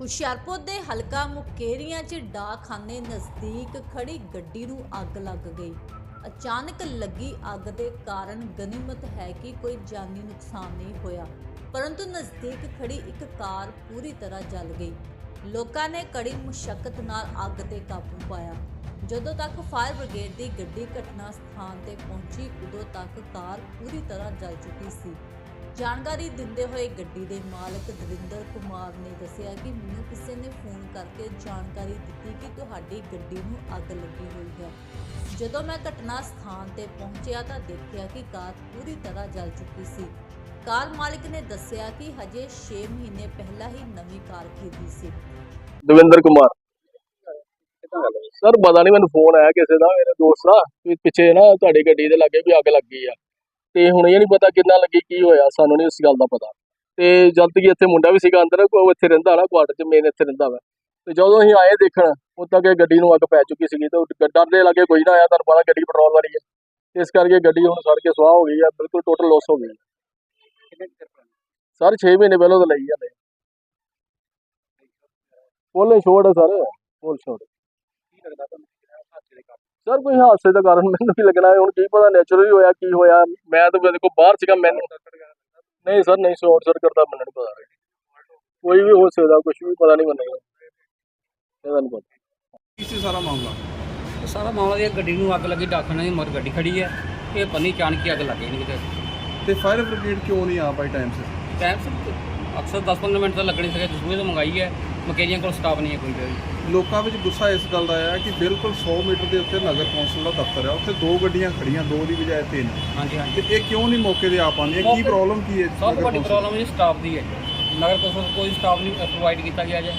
ਹੁਸ਼ਿਆਰਪੁਰ ਦੇ ਹਲਕਾ ਮੁਕੇਰੀਆਂ 'ਚ ਡਾਕਖਾਨੇ ਨਜ਼ਦੀਕ ਖੜੀ ਗੱਡੀ ਨੂੰ ਅੱਗ ਲੱਗ ਗਈ। ਅਚਾਨਕ ਲੱਗੀ ਅੱਗ ਦੇ ਕਾਰਨ ਗਨੀਮਤ ਹੈ ਕਿ ਕੋਈ ਜਾਨੀ ਨੁਕਸਾਨ ਨਹੀਂ ਹੋਇਆ, ਪਰੰਤੂ ਨਜ਼ਦੀਕ ਖੜੀ ਇੱਕ ਕਾਰ ਪੂਰੀ ਤਰ੍ਹਾਂ ਜਲ ਗਈ। ਲੋਕਾਂ ਨੇ ਕੜੀ ਮੁਸ਼ਕਲ ਨਾਲ ਅੱਗ ਤੇ ਕਾਬੂ ਪਾਇਆ। ਜਦੋਂ ਤੱਕ ਫਾਇਰ ਬ੍ਰਿਗੇਡ ਦੀ ਗੱਡੀ ਘਟਨਾ ਸਥਾਨ ਤੇ ਪਹੁੰਚੀ, ਉਦੋਂ ਤੱਕ ਕਾਰ ਪੂਰੀ ਤਰ੍ਹਾਂ ਜਲ ਚੁੱਕੀ ਸੀ। ਜਾਣਕਾਰੀ ਦਿੰਦੇ ਹੋਏ ਗੱਡੀ ਦੇ ਮਾਲਕ ਦਵਿੰਦਰ ਕੁਮਾਰ ਨੇ ਦੱਸਿਆ ਕਿ ਮੈਨੂੰ ਕਿਸੇ ਨੇ ਫੋਨ ਕਰਕੇ ਜਾਣਕਾਰੀ ਦਿੱਤੀ ਕਿ ਤੁਹਾਡੀ ਗੱਡੀ ਨੂੰ ਅੱਗ ਲੱਗੀ ਹੋਈ ਹੈ। ਜਦੋਂ ਮੈਂ ਘਟਨਾ ਸਥਾਨ ਤੇ ਪਹੁੰਚਿਆ ਤਾਂ ਦੇਖਿਆ ਕਿ ਕਾਰ ਪੂਰੀ ਤਰ੍ਹਾਂ ਜਲ ਚੁੱਕੀ ਸੀ। ਕਾਰ ਮਾਲਕ ਨੇ ਦੱਸਿਆ ਕਿ ਹਜੇ 6 ਮਹੀਨੇ ਪਹਿਲਾਂ ਹੀ ਨਵੀਂ ਕਾਰ ਖਰੀਦੀ ਸੀ। ਦਵਿੰਦਰ ਕੁਮਾਰ। ਸਰ, ਪਤਾ ਨਹੀਂ ਮੈਨੂੰ ਫੋਨ ਆਇਆ ਕਿਸੇ ਦਾ, ਮੇਰੇ ਦੋਸਤ ਦਾ, ਵੀ ਪਿੱਛੇ ਨਾ ਤੁਹਾਡੀ ਗੱਡੀ ਦੇ ਲਾਗੇ ਵੀ ਅੱਗ ਲੱਗੀ ਆ। ਤੇ ਹੁਣ ਇਹ ਨਹੀਂ ਪਤਾ ਕਿੰਨਾ ਲੱਗੀ ਕੀ ਹੋਇਆ ਸਾਨੂੰ ਨਹੀਂ ਇਸ ਗੱਲ ਦਾ ਪਤਾ। ਤੇ ਜਦ ਤੱਕ ਇੱਥੇ ਮੁੰਡਾ ਵੀ ਸੀਗਾ ਅੰਦਰ ਉਹ ਇੱਥੇ ਰਹਿੰਦਾ ਨਾ ਕੁਆਟਰ 'ਚ ਮੇਨ ਇੱਥੇ ਰਹਿੰਦਾ ਵਾ। ਤੇ ਜਦੋਂ ਅਸੀਂ ਆਏ ਦੇਖਣ ਉਦੋਂ ਤੱਕ ਇਹ ਗੱਡੀ ਨੂੰ ਅੱਗ ਪੈ ਚੁੱਕੀ ਸੀਗੀ ਤੇ ਡਰ ਦੇ ਲਾਗੇ ਕੋਈ ਨਾ ਆਇਆ ਤੁਹਾਨੂੰ ਪਤਾ ਗੱਡੀ ਪੈਟਰੋਲ ਵਾਲੀ ਹੈ ਇਸ ਕਰਕੇ ਗੱਡੀ ਹੁਣ ਸੜ ਕੇ ਸੁਆਹ ਹੋ ਗਈ ਆ ਬਿਲਕੁਲ ਟੋਟਲ ਲਾਸ ਹੋ ਗਈ ਸਰ 6 ਮਹੀਨੇ ਪਹਿਲਾਂ ਤਾਂ ਲਈ ਜਾਂਦੇ ਫੁੱਲ ਛੋੜ ਸਰ ਫੁੱਲ ਛੋੜ। ਸਰ ਕੋਈ ਹਾਦਸੇ ਦਾ ਕਾਰਨ ਮੈਨੂੰ ਵੀ ਲੱਗਣਾ ਹੈ। ਹੁਣ ਕੀ ਪਤਾ ਨੈਚੁਰਲੀ ਹੋਇਆ ਕੀ ਹੋਇਆ। ਮੈਂ ਤਾਂ ਕੋਲ ਬਾਹਰ ਸੀਗਾ ਮੈਨੂੰ ਨਹੀਂ ਸਰ ਨਹੀਂ ਸ਼ਾਰਟ ਸਰਕਟ ਦਾ ਮੈਨੂੰ ਨਹੀਂ ਪਤਾ। ਕੋਈ ਵੀ ਹੋ ਸਕਦਾ ਕੁਝ ਵੀ ਪਤਾ ਨਹੀਂ ਮੈਨੂੰ ਇਹਦਾ ਨਹੀਂ ਪਤਾ। ਕੀ ਸੀ ਸਾਰਾ ਮਾਮਲਾ? ਸਾਰਾ ਮਾਮਲਾ ਇਹ ਗੱਡੀ ਨੂੰ ਅੱਗ ਲੱਗੀ ਡਾਕਖਾਨੇ ਦੀ ਮਰ ਗੱਡੀ ਖੜੀ ਹੈ। ਇਹ ਪੰਨੀ ਚਾਣਕ ਹੀ ਅੱਗ ਲੱਗੀ ਨਹੀਂ ਕਿਤੇ। ਤੇ ਫਾਇਰ ਬ੍ਰਿਗੇਡ ਕਿਉਂ ਨਹੀਂ ਆ ਪਾਈ ਟਾਈਮ ਸਿਰ ਟਾਈਮ ਸਿਰ ਅਕਸਰ 10-15 ਮਿੰਟ ਤਾਂ ਲੱਗਣੇ ਸੀਗੇ ਦਸੂਏ ਤੋਂ ਮੰਗਾਈ ਹੈ। ਮਕੇਰੀਆਂ ਕੋਲ ਸਟਾਫ ਨਹੀਂ ਹੈ ਕੋਈ ਵੀ। ਲੋਕਾਂ ਵਿੱਚ ਗੁੱਸਾ ਇਸ ਗੱਲ ਦਾ ਆਇਆ ਕਿ ਬਿਲਕੁਲ 100 ਮੀਟਰ ਦੇ ਉੱਤੇ ਨਗਰ ਕੌਂਸਲ ਦਾ ਦਫ਼ਤਰ ਹੈ ਉੱਥੇ ਦੋ ਗੱਡੀਆਂ ਖੜੀਆਂ ਦੋ ਦੀ ਬਜਾਏ ਤਿੰਨ। ਹਾਂਜੀ ਹਾਂਜੀ। ਤੇ ਇਹ ਕਿਉਂ ਨਹੀਂ ਮੌਕੇ ਤੇ ਆ ਪਾਉਂਦੀਆਂ ਕੀ ਮੌਕੇ- ਪ੍ਰੋਬਲਮ ਕੀ ਹੈ ਸਭ ਨਗਰ ਵੱਡੀ ਕੌਂਸਲ? ਪ੍ਰੋਬਲਮ ਇਹ ਸਟਾਫ ਦੀ ਹੈ। ਨਗਰ ਕੌਂਸਲ ਤੋਂ ਕੋਈ ਸਟਾਫ ਨਹੀਂ ਪ੍ਰੋਵਾਈਡ ਕੀਤਾ ਗਿਆ ਜੇ।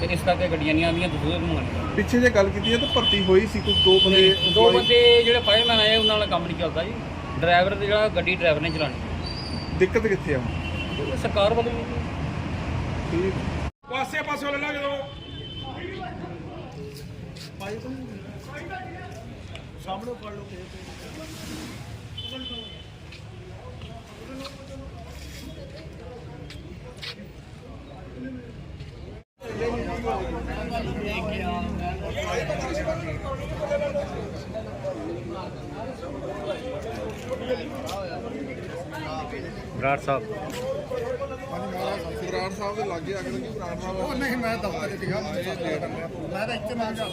ਤੇ ਇਸ ਕਰਕੇ ਗੱਡੀਆਂ ਨਹੀਂ ਆਉਂਦੀਆਂ ਦਸੂਏ ਤੋਂ ਮੰਗਾਉਣੀਆਂ ਪਿੱਛੇ ਜੇ ਗੱਲ ਕੀਤੀ ਹੈ ਤਾਂ ਭਰਤੀ ਹੋਈ ਸੀ ਕੁਝ ਦੋ ਬੰਦੇ ਦੋ employee- ਬੰਦੇ ਜਿਹੜੇ ਫਾਇਰਮੈਨ ਆਏ ਉਹਨਾਂ ਨਾਲ ਕੰਮ ਨਹੀਂ ਚੱਲਦਾ ਜੀ। ਡਰਾਈਵਰ ਤੇ ਜਿਹੜਾ ਗੱਡੀ ਡਰਾਈਵਰ ਨੇ ਚਲਾਉਣੀ। ਦਿੱਕਤ ਕਿੱਥੇ ਆ ਸਰਕਾਰ ਵੱਲੋਂ ਵੀ। ਠੀਕ। ਉਹ ਆਸੇ ਪਾਸੇ ਲੈ ਲਾ ਜਦੋਂ ਸਾਹਮਣੇ ਫੜ ਲਓ ਬਰਾੜ ਸਾਹਿਬ। ਬਰਾੜ ਸਾਹਿਬ ਦੇ ਲਾਗੇ ਲੱਗੀ ਬਰਾੜ ਸਾਹਿਬ ਉਹ ਨਹੀਂ ਮੈਂ ਦਫ਼ਤਰ 'ਚ ਸੀਗਾ ਮੈਂ ਤਾਂ ਇੱਥੇ ਮੈਂ ਜਾ